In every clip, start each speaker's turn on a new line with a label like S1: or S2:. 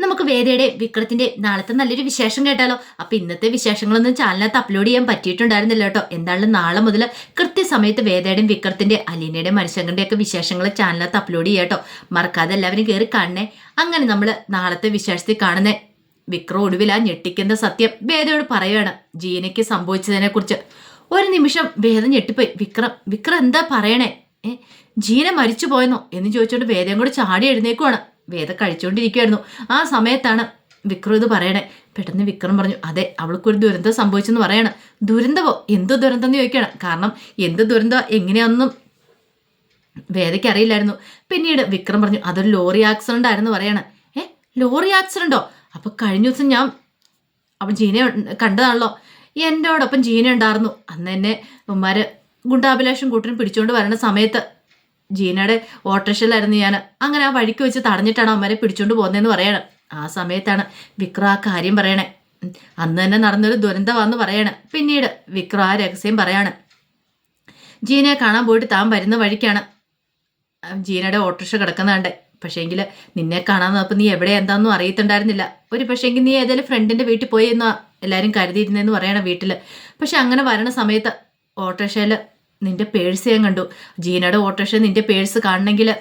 S1: നമുക്ക് വേദയുടെ വിക്രത്തിന്റെ നാളത്തെ നല്ലൊരു വിശേഷം കേട്ടാലോ. അപ്പൊ ഇന്നത്തെ വിശേഷങ്ങളൊന്നും ചാനലിനകത്ത് അപ്ലോഡ് ചെയ്യാൻ പറ്റിയിട്ടുണ്ടായിരുന്നില്ല കേട്ടോ. എന്തായാലും നാളെ മുതൽ കൃത്യസമയത്ത് വേദയുടെയും വിക്രത്തിന്റെ അലീനയുടെ മനുഷ്യങ്ങളുടെ ഒക്കെ വിശേഷങ്ങൾ ചാനലിനകത്ത് അപ്ലോഡ് ചെയ്യാം കേട്ടോ. മറക്കാതെ എല്ലാവരും കയറി കാണണേ. അങ്ങനെ നമ്മൾ നാളത്തെ വിശേഷത്തിൽ കാണുന്നേ വിക്രം ഒടുവിൽ ആ ഞെട്ടിക്കുന്ന സത്യം വേദയോട് പറയുകയാണ് ജീനയ്ക്ക് സംഭവിച്ചതിനെ കുറിച്ച് ഒരു നിമിഷം വേദ ഞെട്ടിപ്പോയി. വിക്രം വിക്രം എന്താ പറയണേ? ജീന മരിച്ചു പോയെന്നോ എന്ന് ചോദിച്ചുകൊണ്ട് വേദം കൂടെ ചാടി എഴുന്നേക്കുവാണ്. വേദ കഴിച്ചുകൊണ്ടിരിക്കുമായിരുന്നു ആ സമയത്താണ് വിക്രം ഇത് പറയണേ. പെട്ടെന്ന് വിക്രം പറഞ്ഞു അതെ അവൾക്കൊരു ദുരന്തം സംഭവിച്ചെന്ന് പറയണം. ദുരന്തമോ? എന്ത് ദുരന്തം എന്ന് ചോദിക്കണം കാരണം എന്ത് ദുരന്തം? എങ്ങനെയാണെന്നും വേദയ്ക്ക് അറിയില്ലായിരുന്നു. പിന്നീട് വിക്രം പറഞ്ഞു അതൊരു ലോറി ആക്സിഡന്റ് ആയിരുന്നു പറയണം. ഏ? ലോറി ആക്സിഡന്റോ അപ്പൊ കഴിഞ്ഞ ദിവസം ഞാൻ അവൻ ജീന കണ്ടതാണല്ലോ. എന്നോടൊപ്പം ജീന ഉണ്ടായിരുന്നു അന്ന് എന്നെ ഉമ്മാര് ഗുണ്ടാഭിലാഷം കൂട്ടിന് പിടിച്ചുകൊണ്ട് വരുന്ന സമയത്ത് ജീനയുടെ ഓട്ടോറിക്ഷയിലായിരുന്നു ഞാൻ. അങ്ങനെ ആ വഴിക്ക് വെച്ച് തടഞ്ഞിട്ടാണ് അവന്മാരെ പിടിച്ചുകൊണ്ട് പോകുന്നതെന്ന് പറയണം. ആ സമയത്താണ് വിക്രം ആ കാര്യം പറയണേ. അന്ന് തന്നെ നടന്നൊരു ദുരന്തമാണെന്ന് പറയണം. പിന്നീട് വിക്രം ആ രഹസ്യം പറയാണ്. ജീനയെ കാണാൻ പോയിട്ട് താൻ വരുന്ന വഴിക്കാണ്. ജീനയുടെ ഓട്ടോറിക്ഷ കിടക്കുന്നുണ്ട്. പക്ഷേങ്കിൽ നിന്നെ കാണാൻ നോക്കുമ്പോൾ നീ എവിടെ എന്താണെന്നും അറിയത്തുണ്ടായിരുന്നില്ല. ഒരു പക്ഷേങ്കിൽ നീ ഏതായാലും ഫ്രണ്ടിന്റെ വീട്ടിൽ പോയി എന്നാ എല്ലാവരും കരുതിയിരുന്നെന്ന് പറയണം വീട്ടിൽ പക്ഷെ അങ്ങനെ വരണ സമയത്ത് ഓട്ടോറിക്ഷയിൽ നിന്റെ പേഴ്സ് ഞാൻ കണ്ടു. ജീനയുടെ ഓട്ടോറിക്ഷ നിന്റെ പേഴ്സ് കാണണമെങ്കിൽ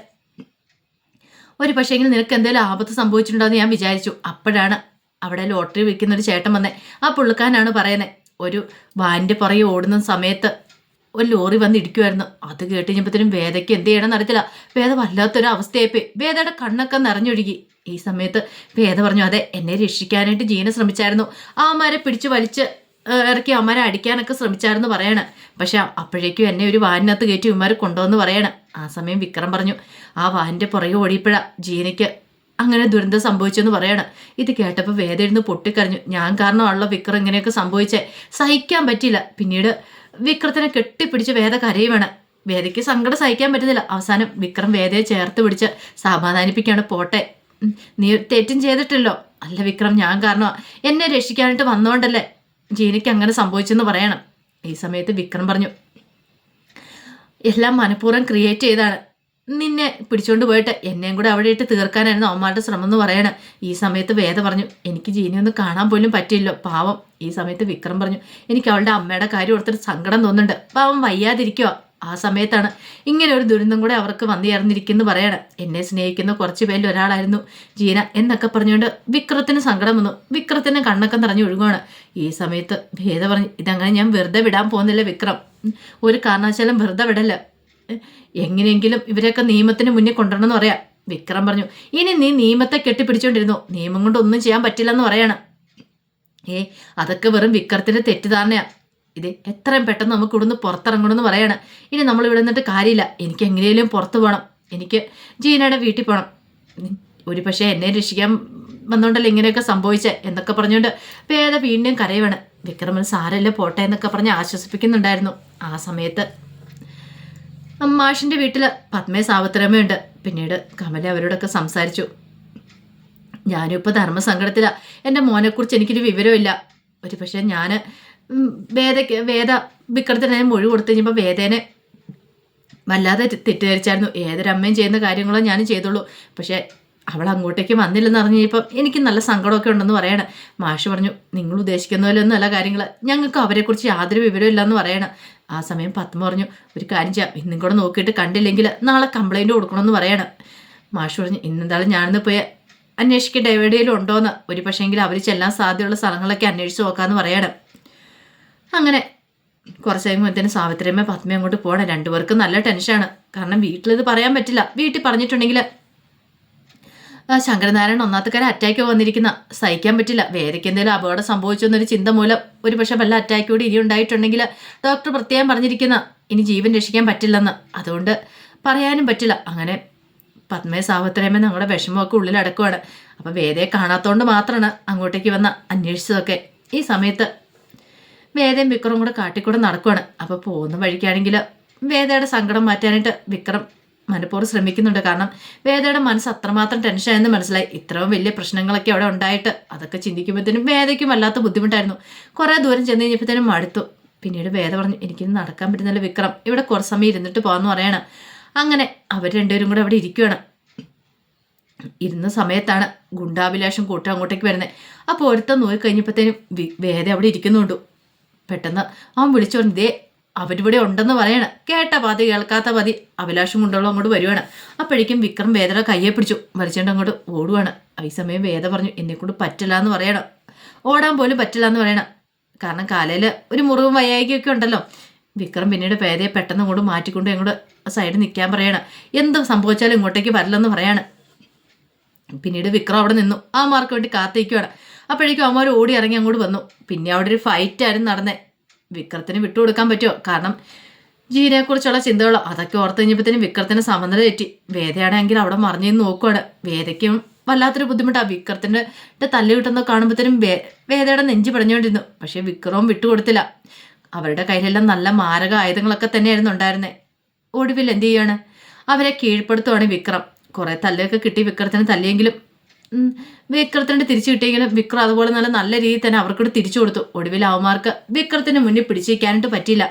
S1: ഒരു പക്ഷേങ്കിൽ നിനക്ക് എന്തെങ്കിലും ആപത്ത് സംഭവിച്ചിട്ടുണ്ടോ എന്ന് ഞാൻ വിചാരിച്ചു. അപ്പോഴാണ് അവിടെ ലോട്ടറി വിൽക്കുന്ന ഒരു ചേട്ടൻ വന്നേ. ആ പുള്ളിക്കാരനാണ് പറയുന്നത് ഒരു വാന്റെ പുറകെ ഓടുന്ന സമയത്ത് ഒരു ലോറി വന്ന് ഇടിക്കുമായിരുന്നു അത് കേട്ട് കഴിഞ്ഞപ്പോഴത്തേനും വേദയ്ക്ക് എന്ത് ചെയ്യണം നടത്തില്ല വേദ വല്ലാത്തൊരു അവസ്ഥയായിപ്പോയി. വേദയുടെ കണ്ണൊക്കെ നിറഞ്ഞൊഴുകി. ഈ സമയത്ത് വേദ പറഞ്ഞു അതെ എന്നെ രക്ഷിക്കാനായിട്ട് ജീന ശ്രമിച്ചായിരുന്നു. ആ അമ്മമാരെ പിടിച്ച് വലിച്ച് ഇറക്കി അമ്മമാരെ അടിക്കാനൊക്കെ ശ്രമിച്ചായിരുന്നു പറയണ. പക്ഷെ അപ്പോഴേക്കും എന്നെ ഒരു വാനിനകത്ത് കയറ്റി ഉമ്മാർ കൊണ്ടുവന്ന് പറയണ. ആ സമയം വിക്രം പറഞ്ഞു ആ വാഹന്റെ പുറകെ ഓടിയപ്പോഴാ ജീനയ്ക്ക് അങ്ങനെ ദുരന്തം സംഭവിച്ചെന്ന് പറയണ. ഇത് കേട്ടപ്പോൾ വേദ ഇരുന്ന് പൊട്ടിക്കരഞ്ഞു. ഞാൻ കാരണമാണല്ലോ വിക്രം ഇങ്ങനെയൊക്കെ സംഭവിച്ചേ. സഹിക്കാൻ പറ്റില്ല പിന്നീട് വിക്രത്തിനെ കെട്ടിപ്പിടിച്ച് വേദ കരയുവാണ് വേദയ്ക്ക് സങ്കടം സഹിക്കാൻ പറ്റുന്നില്ല. അവസാനം വിക്രം വേദയെ ചേർത്ത് പിടിച്ച് സമാധാനിപ്പിക്കാണ് പോട്ടെ. നീ തെറ്റും ചെയ്തിട്ടില്ലോ. അല്ല വിക്രം ഞാൻ കാരണമാണ് എന്നെ രക്ഷിക്കാനായിട്ട് വന്നോണ്ടല്ലേ. ജീനയ്ക്ക് അങ്ങനെ സംഭവിച്ചെന്ന് പറയണം. ഈ സമയത്ത് വിക്രം പറഞ്ഞു എല്ലാം മനഃപൂർവം ക്രിയേറ്റ് ചെയ്താണ്. നിന്നെ പിടിച്ചോണ്ട് പോയിട്ട് എന്നെയും കൂടെ അവിടെ ഇട്ട് തീർക്കാനായിരുന്നു അവന്മാരുടെ ശ്രമം എന്ന് പറയണം. ഈ സമയത്ത് വേദ പറഞ്ഞു എനിക്ക് ജീനിയൊന്നും ഒന്ന് കാണാൻ പോലും പറ്റില്ലോ പാവം. ഈ സമയത്ത് വിക്രം പറഞ്ഞു എനിക്ക് അവളുടെ അമ്മയുടെ കാര്യം ഓർത്തിട്ട് സങ്കടം തോന്നുന്നുണ്ട്. പാവം വയ്യാതിരിക്കുക ആ സമയത്താണ്. ഇങ്ങനെ ഒരു ദുരന്തം കൂടെ അവർക്ക് വന്നു ചേർന്നിരിക്കുന്നു പറയണം. എന്നെ സ്നേഹിക്കുന്ന കുറച്ച് പേരിൽ ഒരാളായിരുന്നു ജീന എന്നൊക്കെ പറഞ്ഞുകൊണ്ട് വിക്രത്തിന് സങ്കടം വന്നു. വിക്രത്തിന് കണ്ണൊക്കെ നിറഞ്ഞു ഒഴുകുവാണ്. ഈ സമയത്ത് ഭേദ പറഞ്ഞു ഇതങ്ങനെ ഞാൻ വെറുതെ വിടാൻ പോകുന്നില്ല വിക്രം. ഒരു കാരണവശാലും വെറുതെ വിടല്ല. എങ്ങനെയെങ്കിലും ഇവരെയൊക്കെ നിയമത്തിന് മുന്നിൽ കൊണ്ടുവരണമെന്ന് പറയാം. വിക്രം പറഞ്ഞു ഇനി നീ നിയമത്തെ കെട്ടിപ്പിടിച്ചോണ്ടിരുന്നു നിയമം കൊണ്ട് ഒന്നും ചെയ്യാൻ പറ്റില്ലെന്ന് പറയണം. ഏ അതൊക്കെ വെറും വിക്രത്തിന്റെ തെറ്റിദ്ധാരണയാ. ഇത് എത്രയും പെട്ടെന്ന് നമുക്ക് ഇവിടുന്ന് പുറത്തിറങ്ങണമെന്ന് പറയാണ്. ഇനി നമ്മൾ ഇവിടെ നിന്നിട്ട് കാര്യമില്ല. എനിക്ക് എങ്ങനെയും പുറത്ത് പോകണം എനിക്ക് ജീനയുടെ വീട്ടിൽ പോകണം ഒരു പക്ഷേ എന്നെ രക്ഷിക്കാൻ വന്നോണ്ടല്ലോ ഇങ്ങനെയൊക്കെ സംഭവിച്ചേ എന്നൊക്കെ പറഞ്ഞുകൊണ്ട് വേദ വീണ്ടും കരയുവാണ്. വിക്രമൻ സാരല്ലേ പോട്ടെ എന്നൊക്കെ പറഞ്ഞ് ആശ്വസിപ്പിക്കുന്നുണ്ടായിരുന്നു. ആ സമയത്ത് അമ്മാഷിന്റെ വീട്ടിൽ പത്മേ സാവത്രമ്മയുണ്ട് പിന്നീട് കമല അവരോടൊക്കെ സംസാരിച്ചു. ഞാനിപ്പോൾ ധർമ്മസങ്കടത്തിലാണ് ധർമ്മസങ്കടത്തിലാ. എന്റെ മോനെക്കുറിച്ച് എനിക്കൊരു വിവരമില്ല ഒരു പക്ഷേ ഞാൻ വേദയ്ക്ക് വേദ വിക്രത്തിന് മൊഴി കൊടുത്തു കഴിഞ്ഞപ്പോൾ വേദേനെ വല്ലാതെ തെറ്റിദ്ധരിച്ചായിരുന്നു. ഏതൊരമ്മയും ചെയ്യുന്ന കാര്യങ്ങളോ ഞാനും ചെയ്തോളൂ പക്ഷേ അവൾ അങ്ങോട്ടേക്ക് വന്നില്ലെന്ന് അറിഞ്ഞു കഴിഞ്ഞപ്പം എനിക്ക് നല്ല സങ്കടമൊക്കെ ഉണ്ടെന്ന് പറയണം. മാഷ് പറഞ്ഞു നിങ്ങൾ ഉദ്ദേശിക്കുന്ന പോലെ ഒന്നും അല്ല കാര്യങ്ങൾ ഞങ്ങൾക്ക് അവരെക്കുറിച്ച് യാതൊരു വിവരവും ഇല്ലെന്ന് പറയണം. ആ സമയം പത്മ പറഞ്ഞു ഒരു കാര്യം ചെയ്യാം. ഇന്നും കൂടെ നോക്കിയിട്ട് കണ്ടില്ലെങ്കിൽ നാളെ കംപ്ലൈന്റ് കൊടുക്കണമെന്ന് പറയണം. മാഷ് പറഞ്ഞു ഇന്നെന്തായാലും ഞാനിന്ന് പോയി അന്വേഷിക്കേണ്ട എവിടെയെങ്കിലും ഉണ്ടോയെന്ന് ഒരു പക്ഷേങ്കിൽ അവർ ചെല്ലാൻ സാധ്യതയുള്ള സ്ഥലങ്ങളൊക്കെ അന്വേഷിച്ച് നോക്കാമെന്ന് പറയണം. അങ്ങനെ കുറച്ച് കഴിയുമ്പോഴത്തേന് സാവിത്രിയമ്മ പത്മ അങ്ങോട്ട് പോകണം. രണ്ടുപേർക്കും നല്ല ടെൻഷനാണ്. കാരണം വീട്ടിലിത് പറയാൻ പറ്റില്ല. വീട്ടിൽ പറഞ്ഞിട്ടുണ്ടെങ്കിൽ ശങ്കരനാരായണൻ ഒന്നാത്തക്കാരെ അറ്റാക്ക് വന്നിരിക്കുന്ന. സഹിക്കാൻ പറ്റില്ല. വേദയ്ക്ക് എന്തെങ്കിലും അപകടം സംഭവിച്ചു എന്നൊരു ചിന്ത മൂലം ഒരു പക്ഷെ വല്ല അറ്റാക്ക് കൂടി ഇനി ഉണ്ടായിട്ടുണ്ടെങ്കിൽ ഡോക്ടർ പ്രത്യേകം പറഞ്ഞിരിക്കുന്ന. ഇനി ജീവൻ രക്ഷിക്കാൻ പറ്റില്ലെന്ന്. അതുകൊണ്ട് പറയാനും പറ്റില്ല. അങ്ങനെ പത്മയെ സാവത്രയമ്മ ഞങ്ങളുടെ വിഷമമൊക്കെ ഉള്ളിലടക്കുവാണ് അപ്പം വേദയെ കാണാത്തോണ്ട് മാത്രമാണ് അങ്ങോട്ടേക്ക് വന്ന അന്വേഷിച്ചതൊക്കെ. ഈ സമയത്ത് വേദയും വിക്രവും കൂടെ കാട്ടിക്കൂടെ നടക്കുവാണ്. അപ്പോൾ പോകുന്ന വഴിക്കാണെങ്കിൽ വേദയുടെ സങ്കടം മാറ്റാനായിട്ട് വിക്രം മനഃപൂർവം ശ്രമിക്കുന്നുണ്ട്. കാരണം വേദയുടെ മനസ്സ് അത്രമാത്രം ടെൻഷനായെന്ന് മനസ്സിലായി. ഇത്രയും വലിയ പ്രശ്നങ്ങളൊക്കെ അവിടെ ഉണ്ടായിട്ട് അതൊക്കെ ചിന്തിക്കുമ്പോഴത്തേനും വേദയ്ക്കും വല്ലാത്ത ബുദ്ധിമുട്ടായിരുന്നു. കുറേ ദൂരം ചെന്ന് കഴിഞ്ഞപ്പോഴത്തേനും മടുത്തു. പിന്നീട് വേദ പറഞ്ഞു എനിക്കിന്ന് നടക്കാൻ പറ്റുന്നില്ല വിക്രം. ഇവിടെ കുറച്ച് സമയം ഇരുന്നിട്ട് പോകാമെന്ന് പറയണം. അങ്ങനെ അവർ രണ്ടുപേരും കൂടെ അവിടെ ഇരിക്കുകയാണ് ഇരുന്ന സമയത്താണ് ഗുണ്ടാഭിലാഷം കൂട്ടം അങ്ങോട്ടേക്ക് വരുന്നത്. അപ്പോൾ ഒരുത്തം നോക്കി കഴിഞ്ഞപ്പോഴത്തേനും വേദ അവിടെ ഇരിക്കുന്നുണ്ടു. പെട്ടെന്ന് അവൻ വിളിച്ചോണ്ട് ദേ അവരിവിടെ ഉണ്ടെന്ന് പറയണം. കേട്ട പാതി കേൾക്കാത്ത പാതി അഭിലാഷം കൊണ്ടുള്ള അങ്ങോട്ട് വരുവാണ്. അപ്പോഴേക്കും വിക്രം വേദയുടെ കയ്യെ പിടിച്ചു. വലിച്ചുകൊണ്ട് അങ്ങോട്ട് ഓടുവാണ്. ഈ സമയം വേദ പറഞ്ഞു എന്നെക്കൊണ്ട് പറ്റില്ല എന്ന് പറയണം. ഓടാൻ പോലും പറ്റില്ല എന്ന് പറയണം. കാരണം കാലയിൽ ഒരു മുറിവും വയ്യായികയൊക്കെ ഉണ്ടല്ലോ. വിക്രം പിന്നീട് വേദയെ പെട്ടെന്ന് കൊണ്ട് മാറ്റിക്കൊണ്ട് ഇങ്ങോട്ട് സൈഡിൽ നിൽക്കാൻ പറയണം. എന്ത് സംഭവിച്ചാലും ഇങ്ങോട്ടേക്ക് വരില്ലെന്ന് പറയാണ്. പിന്നീട് വിക്രം അവിടെ നിന്നു. ആ മാർക്ക് വേണ്ടി കാത്തിരിക്കുവാണ്. അപ്പോഴേക്കും അവന്മാർ ഓടി ഇറങ്ങി അങ്ങോട്ട് വന്നു. പിന്നെ അവിടെ ഒരു ഫൈറ്റ് ആയിരുന്നു നടന്നേ. വിക്രത്തിന് വിട്ടുകൊടുക്കാൻ പറ്റുമോ? കാരണം ജീനെക്കുറിച്ചുള്ള ചിന്തകളോ അതൊക്കെ ഓർത്ത് കഴിഞ്ഞപ്പോഴത്തേനും വിക്രത്തിന് സമനില തെറ്റി. വേദയാണെങ്കിൽ അവിടെ മറിഞ്ഞു നോക്കുവാണ്. വേദയ്ക്കും വല്ലാത്തൊരു ബുദ്ധിമുട്ടാണ് വിക്രത്തിന്റെ തല്ല് കിട്ടുന്ന കാണുമ്പോഴത്തേനും വേദയുടെ നെഞ്ച് പടഞ്ഞുകൊണ്ടിരുന്നു. പക്ഷേ വിക്രവും വിട്ടുകൊടുത്തില്ല അവരുടെ കയ്യിലെല്ലാം നല്ല മാരക ആയുധങ്ങളൊക്കെ തന്നെയായിരുന്നു ഉണ്ടായിരുന്നത് ഒടുവിൽ എന്ത് ചെയ്യാണ്? അവരെ കീഴ്പ്പെടുത്തുവാണ് വിക്രം. കുറെ തല്ലൊക്കെ കിട്ടി വിക്രത്തിന് തല്ലിയെങ്കിലും വിക്രത്തിന് തിരിച്ചു കിട്ടിയെങ്കിലും വിക്രം അതുപോലെ നല്ല നല്ല രീതിയിൽ തന്നെ അവർക്കിട്ട് തിരിച്ചു കൊടുത്തു. ഒടുവിൽ അവന്മാർക്ക് വിക്രത്തിന് മുന്നിൽ പിടിച്ചിരിക്കാനായിട്ട് പറ്റിയില്ല.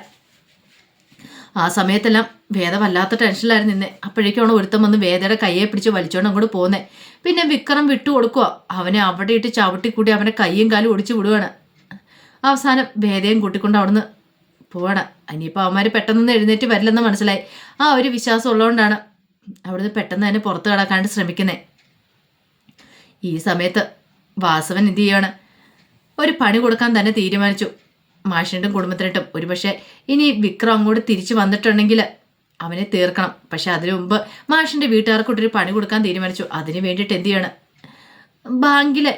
S1: ആ സമയത്തെല്ലാം വേദ വല്ലാത്ത ടെൻഷനിലായിരുന്നു നിന്നെ അപ്പോഴേക്കാണ് ഒരുത്തം വന്ന് വേദയുടെ കയ്യെ പിടിച്ച് വലിച്ചോണ്ട് അങ്ങോട്ട് പോകുന്നത് പിന്നെ വിക്രം വിട്ടു കൊടുക്കുക അവനെ അവിടെ ഇട്ട് ചവിട്ടി കൂടി അവനെ കയ്യും കാലും ഒടിച്ചു വിടുവാണ്. അവസാനം വേദയും കൂട്ടിക്കൊണ്ട് അവിടുന്ന് പോവാണ്. ഇനിയിപ്പോൾ അവന്മാർ പെട്ടെന്ന് എഴുന്നേറ്റ് വരില്ലെന്ന് മനസ്സിലായി. ആ ഒരു വിശ്വാസം ഉള്ളതുകൊണ്ടാണ് അവിടുന്ന് പെട്ടെന്ന് തന്നെ പുറത്ത് കടക്കാണ്ട് ശ്രമിക്കുന്നത് ഈ സമയത്ത് വാസവൻ എന്ത് ചെയ്യാണ്? ഒരു പണി കൊടുക്കാൻ തന്നെ തീരുമാനിച്ചു. മാഷിന്റെ കുടുംബത്തിനിട്ടും ഒരുപക്ഷെ ഇനി വിക്രം അങ്ങോട്ട് തിരിച്ചു വന്നിട്ടുണ്ടെങ്കിൽ അവനെ തീർക്കണം. പക്ഷെ അതിനു മുമ്പ് മാഷിന്റെ വീട്ടുകാർക്കൊട്ടൊരു പണി കൊടുക്കാൻ തീരുമാനിച്ചു. അതിന് വേണ്ടിയിട്ട് എന്ത് ചെയ്യണം? ബാങ്കിലെ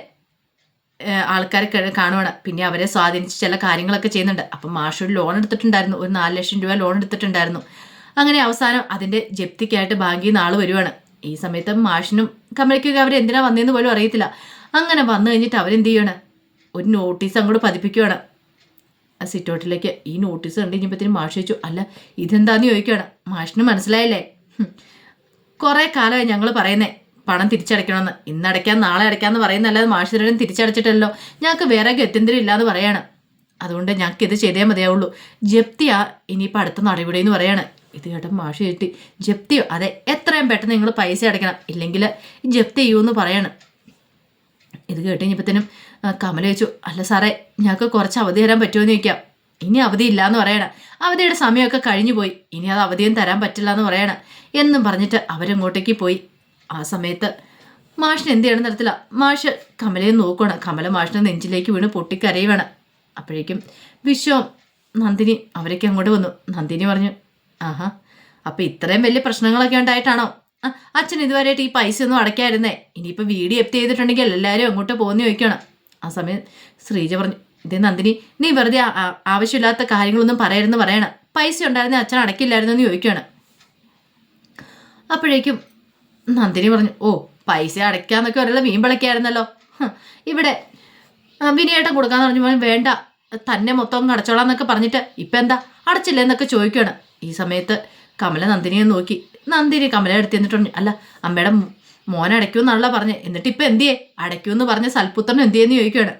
S1: ആൾക്കാരെ കാണുവാണ്. പിന്നെ അവരെ സ്വാധീനിച്ച് ചില കാര്യങ്ങളൊക്കെ ചെയ്യുന്നുണ്ട്. അപ്പം മാഷ് ഒരു ലോൺ എടുത്തിട്ടുണ്ടായിരുന്നു. ഒരു നാല് ലക്ഷം രൂപ ലോൺ എടുത്തിട്ടുണ്ടായിരുന്നു. അങ്ങനെ അവസാനം അതിന്റെ ജപ്തിക്കായിട്ട് ബാങ്കിൽ നിന്ന് ആൾ വരുവാണ്. ഈ സമയത്ത് മാഷിനും കമലയ്ക്കൊക്കെ അവർ എന്തിനാ വന്നതെന്ന് പോലും അറിയത്തില്ല. അങ്ങനെ വന്നു കഴിഞ്ഞിട്ട് അവരെന്ത് ചെയ്യണം? ഒരു നോട്ടീസ് അങ്ങോട്ട് പതിപ്പിക്കുകയാണ് ആ സിറ്റോട്ടിലേക്ക് ഈ നോട്ടീസ് കണ്ടു കഴിഞ്ഞപ്പോഴത്തേനും മാഷ് ചോദിച്ചു അല്ല ഇതെന്താന്ന് ചോദിക്കുകയാണ് മാഷിന് മനസ്സിലായല്ലേ? കുറേ കാലമായി ഞങ്ങൾ പറയുന്നേ പണം തിരിച്ചടയ്ക്കണമെന്ന്. ഇന്ന് അടയ്ക്കാൻ നാളെ അടയ്ക്കാമെന്ന് പറയുന്നല്ലാതെ മാഷ് തരം തിരിച്ചടച്ചിട്ടല്ലോ ഞങ്ങൾക്ക് വേറെ ഗത്യന്തരം ഇല്ലാന്ന് പറയാണ്. അതുകൊണ്ട് ഞങ്ങൾക്ക് ഇത് ചെയ്തേ മതിയാവുള്ളൂ. ജപ്തിയാ ഇനിയിപ്പോൾ അടുത്ത നടപടി എന്ന് പറയാണ്. ഇത് കേട്ട മാഷ് കിട്ടി ജപ്തിയോ അതെ എത്രയും പെട്ടെന്ന് നിങ്ങൾ പൈസ അടയ്ക്കണം. ഇല്ലെങ്കിൽ ജപ്തി ചെയ്യുമെന്ന് പറയണം. ഇത് കേട്ട് കഴിഞ്ഞപ്പോഴത്തേനും കമല ചോദിച്ചു അല്ല സാറേ ഞങ്ങൾക്ക് കുറച്ച് അവധി തരാൻ പറ്റുമോ എന്ന് ചോദിക്കാം. ഇനി അവധി ഇല്ല എന്ന് പറയണം. അവധിയുടെ സമയമൊക്കെ കഴിഞ്ഞു പോയി. ഇനി അത് അവധിയും തരാൻ പറ്റില്ല എന്ന് പറയണം. എന്നും പറഞ്ഞിട്ട് അവരങ്ങോട്ടേക്ക് പോയി. ആ സമയത്ത് മാഷിന് എന്ത് ചെയ്യണം തരത്തില്ല മാഷ് കമലയെ നോക്കണം കമല മാഷിനെ നെഞ്ചിലേക്ക് വീണ് പൊട്ടിക്കരയുവാണ്. അപ്പോഴേക്കും വിശ്വം നന്ദിനി അവരൊക്കെ അങ്ങോട്ട് വന്നു. നന്ദിനി പറഞ്ഞു ആഹാ. അപ്പൊ ഇത്രയും വലിയ പ്രശ്നങ്ങളൊക്കെ ഉണ്ടായിട്ടാണോ? അച്ഛൻ ഇതുവരെയായിട്ട് ഈ പൈസ ഒന്നും അടയ്ക്കായിരുന്നേ ഇനിയിപ്പോൾ വീട് എപ്തി ചെയ്തിട്ടുണ്ടെങ്കിൽ എല്ലാവരും അങ്ങോട്ട് പോകുന്ന ചോദിക്കണം. ആ സമയം ശ്രീജ പറഞ്ഞു ഇതേ നന്ദിനി നീ വെറുതെ ആവശ്യമില്ലാത്ത കാര്യങ്ങളൊന്നും പറയരുതെന്ന് പറയണം. പൈസ ഉണ്ടായിരുന്നേ അച്ഛൻ അടയ്ക്കില്ലായിരുന്നു എന്ന് ചോദിക്കുകയാണ്. അപ്പോഴേക്കും നന്ദിനി പറഞ്ഞു ഓ പൈസ അടയ്ക്കാന്നൊക്കെ ഒരാളെ മീൻപിളക്കായിരുന്നല്ലോ ഇവിടെ വിനിയേട്ടം കൊടുക്കാന്ന് പറഞ്ഞു വേണ്ട തന്നെ മൊത്തം അടച്ചോളാം എന്നൊക്കെ പറഞ്ഞിട്ട് ഇപ്പം എന്താ? അടച്ചില്ല എന്നൊക്കെ ചോദിക്കുകയാണ്. ഈ സമയത്ത് കമല നന്ദിനിയെ നോക്കി. നന്ദിനി കമല എടുത്ത് എന്നിട്ടുണ്ട് അല്ല അമ്മയുടെ മോനെ അടയ്ക്കുമെന്നാണല്ലോ പറഞ്ഞത് എന്നിട്ട് ഇപ്പം എന്തിയേ? അടയ്ക്കൂന്ന് പറഞ്ഞ സൽപുത്രൻ എന്തിയെന്ന് ചോദിക്കുകയാണ്.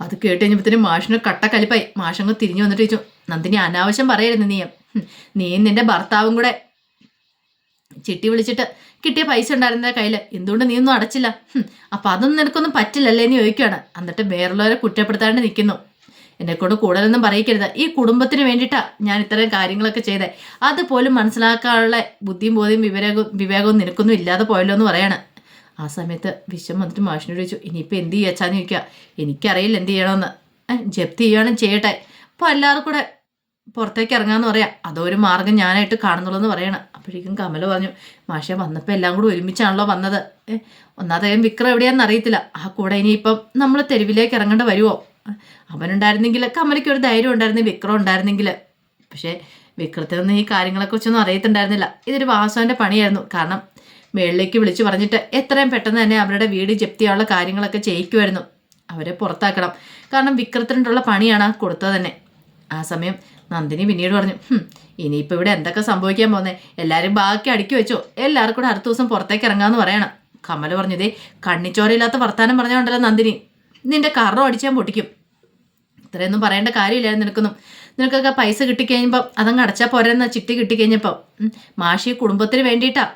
S1: അത് കേട്ട് കഴിഞ്ഞപ്പോഴത്തേനും മാഷിന് കട്ട കലിപ്പായി. മാഷങ്ങ് തിരിഞ്ഞു വന്നിട്ട് ചോദിച്ചു നന്ദിനി അനാവശ്യം പറയരുത് നീ. നീ നിന്റെ ഭർത്താവും കൂടെ ചിട്ടി വിളിച്ചിട്ട് കിട്ടിയ പൈസ ഉണ്ടായിരുന്ന കയ്യിൽ എന്തുകൊണ്ട് നീ ഒന്നും അടച്ചില്ല? അപ്പം അതൊന്നും നിനക്കൊന്നും പറ്റില്ലല്ലേ എന്ന് ചോദിക്കുകയാണ്. എന്നിട്ട് വേറുള്ളവരെ കുറ്റപ്പെടുത്താണ്ട് നിൽക്കുന്നു എന്നെ കൊണ്ട് കൂടുതലൊന്നും പറയിക്കരുത്. ഈ കുടുംബത്തിന് വേണ്ടിയിട്ടാണ് ഞാൻ ഇത്തരം കാര്യങ്ങളൊക്കെ ചെയ്തേ. അതുപോലും മനസ്സിലാക്കാനുള്ള ബുദ്ധിയും ബോധ്യം വിവേകവും വിവേകവും നിനക്കൊന്നും ഇല്ലാതെ പോയല്ലോ എന്ന് പറയാണ്. ആ സമയത്ത് വിശ്വം വന്നിട്ട് മാഷിനോട് ചോദിച്ചു ഇനിയിപ്പോൾ എന്ത് ചെയ്യാച്ചാന്ന് ചോദിക്കുക. എനിക്കറിയില്ല എന്ത് ചെയ്യണമെന്ന് ജപ്തി ചെയ്യണം ചെയ്യട്ടെ. അപ്പോൾ എല്ലാവർക്കും കൂടെ പുറത്തേക്ക് ഇറങ്ങാന്ന് പറയാം. അതൊരു മാർഗം ഞാനായിട്ട് കാണുന്നുള്ളൂ എന്ന് പറയണം. അപ്പോഴേക്കും കമല പറഞ്ഞു മാഷെ വന്നപ്പോൾ എല്ലാം കൂടി ഒരുമിച്ചാണല്ലോ വന്നത്. ഒന്നാതെ വിക്രം എവിടെയാണെന്ന് അറിയത്തില്ല. ആ കൂടെ ഇനിയിപ്പം നമ്മൾ തെരുവിലേക്ക് ഇറങ്ങേണ്ട വരുമോ അവനുണ്ടായിരുന്നെങ്കിൽ കമലയ്ക്ക് ഒരു ധൈര്യം ഉണ്ടായിരുന്നു വിക്രം ഉണ്ടായിരുന്നെങ്കിൽ പക്ഷേ വിക്രത്തിനൊന്നും ഈ കാര്യങ്ങളെക്കുറിച്ചൊന്നും അറിയത്തുണ്ടായിരുന്നില്ല. ഇതൊരു വാസവന്റെ പണിയായിരുന്നു. കാരണം മേളിലേക്ക് വിളിച്ചു പറഞ്ഞിട്ട് എത്രയും പെട്ടെന്ന് തന്നെ അവരുടെ വീട് ജപ്തിയുള്ള കാര്യങ്ങളൊക്കെ ചെയ്യിക്കുമായിരുന്നു. അവരെ പുറത്താക്കണം. കാരണം വിക്രത്തിനുള്ള പണിയാണ് കൊടുത്തത് തന്നെ. ആ സമയം നന്ദിനി പിന്നീട് പറഞ്ഞു ഇനിയിപ്പോൾ ഇവിടെ എന്തൊക്കെ സംഭവിക്കാൻ പോകുന്നത് എല്ലാവരും ബാക്കി അടുക്കി വെച്ചോ. എല്ലാവർക്കും കൂടെ അടുത്ത ദിവസം പുറത്തേക്ക് ഇറങ്ങാമെന്ന് പറയണം. കമല പറഞ്ഞതേ കണ്ണിച്ചോരയില്ലാത്ത വർത്താനം പറഞ്ഞുകൊണ്ടല്ലോ നന്ദിനി. നിന്റെ കറോ അടിച്ചാൽ പൊട്ടിക്കും. ഇത്രയൊന്നും പറയേണ്ട കാര്യമില്ലായിരുന്നു നിനക്കൊന്നും. നിനക്കൊക്കെ പൈസ കിട്ടിക്കഴിഞ്ഞപ്പം അതങ്ങ് അടച്ചാൽ പോരെന്ന ചിട്ടി കിട്ടിക്കഴിഞ്ഞപ്പം. മാഷി കുടുംബത്തിന് വേണ്ടിയിട്ടാ.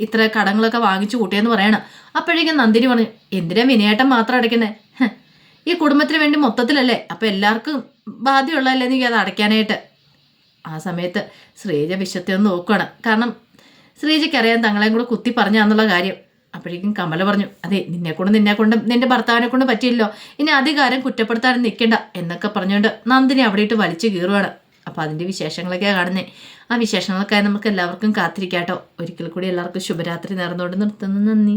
S1: ഇത്ര കടങ്ങളൊക്കെ വാങ്ങിച്ചു കൂട്ടിയെന്ന് പറയണം. അപ്പോഴേക്കും നന്ദിനി പറഞ്ഞു എന്തിനാ വിനയേട്ടം മാത്രം അടയ്ക്കുന്നേ? ഈ കുടുംബത്തിന് വേണ്ടി മൊത്തത്തിലല്ലേ? അപ്പം എല്ലാവർക്കും ബാധ്യമുള്ളതല്ലേ നീ അത് അടയ്ക്കാനായിട്ട്? ആ സമയത്ത് ശ്രീജ വിശ്വത്തെ ഒന്ന് നോക്കുകയാണ് കാരണം ശ്രീജയ്ക്കറിയാം തങ്ങളെയും കൂടെ കുത്തി പറഞ്ഞാന്നുള്ള കാര്യം. അപ്പോഴേക്കും കമല പറഞ്ഞു അതെ നിന്നെ കൊണ്ട് നിന്നെ കൊണ്ടും നിന്റെ ഭർത്താവിനെ കൊണ്ട് പറ്റിയില്ലോ ഇനി അധികാരം കുറ്റപ്പെടുത്താനും നിൽക്കണ്ട എന്നൊക്കെ പറഞ്ഞുകൊണ്ട് നന്ദിനി അവിടെ ഇട്ട് വലിച്ചു കീറുവാണ്. അപ്പോൾ അതിന്റെ വിശേഷങ്ങളൊക്കെയാണ് കാണുന്നത് ആ വിശേഷങ്ങളൊക്കെ നമുക്ക് എല്ലാവർക്കും കാത്തിരിക്കാട്ടോ. ഒരിക്കൽ കൂടി എല്ലാവർക്കും ശുഭരാത്രി നേർന്നുകൊണ്ട് നിർത്തുന്നു നന്ദി.